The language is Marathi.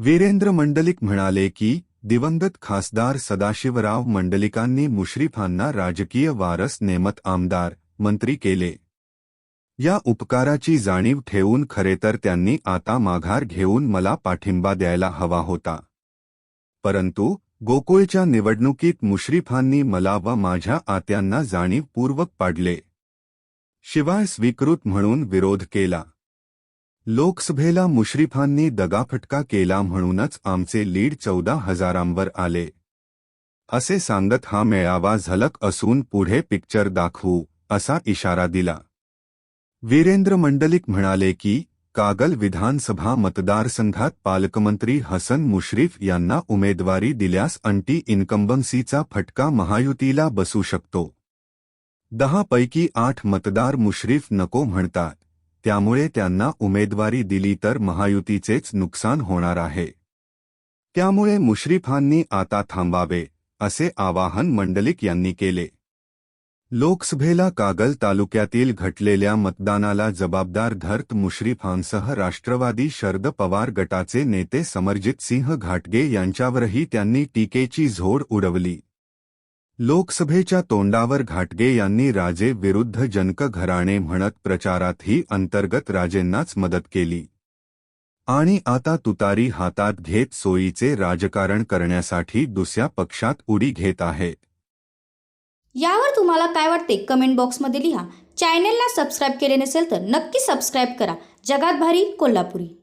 वीरेंद्र मंडलिक म्हणाले की दिवंगत खासदार सदाशिवराव मंडलिकांनी मुश्रीफांना राजकीय वारस नेमत आमदार मंत्री केले. या उपकाराची जाणीव ठेवून खरे तर त्यांनी आता माघार घेऊन मला पाठिंबा द्यायला हवा होता. परंतु गोकुळच्या निवडणुकीत मुश्रीफांनी मला व माझ्या आत्यांना जाणीवपूर्वक पाडले. शिवाय स्वीकृत म्हणून विरोध केला. लोकसभेला मुश्रीफांनी दगाफटका केला म्हणूनच आमचे लीड चौदा हजारांवर आले. असे सांगत हा मेळावा झलक असून पुढे पिक्चर दाखवू असा इशारा दिला. वीरेंद्र मंडलिक म्हणाले की कागल विधानसभा मतदारसंघात पालकमंत्री हसन मुश्रीफ यांना उमेदवारी दिल्यास अंटी इन्कम्बन्सीचा फटका महायुतीला बसू शकतो. दहा पैकी आठ मतदार मुश्रीफ नको म्हणतात. त्यामुळे त्यांना उमेदवारी दिली तर महायुतीचेच नुकसान होणार आहे. त्यामुळे मुश्रीफांनी आता थांबावे असे आवाहन मंडलिक यांनी केले. लोकसभेला कागल तालुक्यातील घटलेल्या मतदानाला जबाबदार धर्त मुश्रीफांसह राष्ट्रवादी शरद पवार गटाचे नेते समरजित सिंह घाटगे यांच्यावरही त्यांनी टीकेची झोड उडवली. लोकसभेच्या तोंडावर घाटगे यांनी राजे विरुद्ध जनक घराणे म्हणत प्रचारातही अंतर्गत राजेंनाच मदत केली. आणि आता तुतारी हातात घेत सोयीचे राजकारण करण्यासाठी दुसऱ्या पक्षात उडी घेत आहेत यावर तुम्हाला काय वाटते? कमेंट बॉक्समध्ये लिहा. चॅनेलला सबस्क्राईब केले नसेल तर नक्की सबस्क्राईब करा. जगात भारी कोल्हापुरी.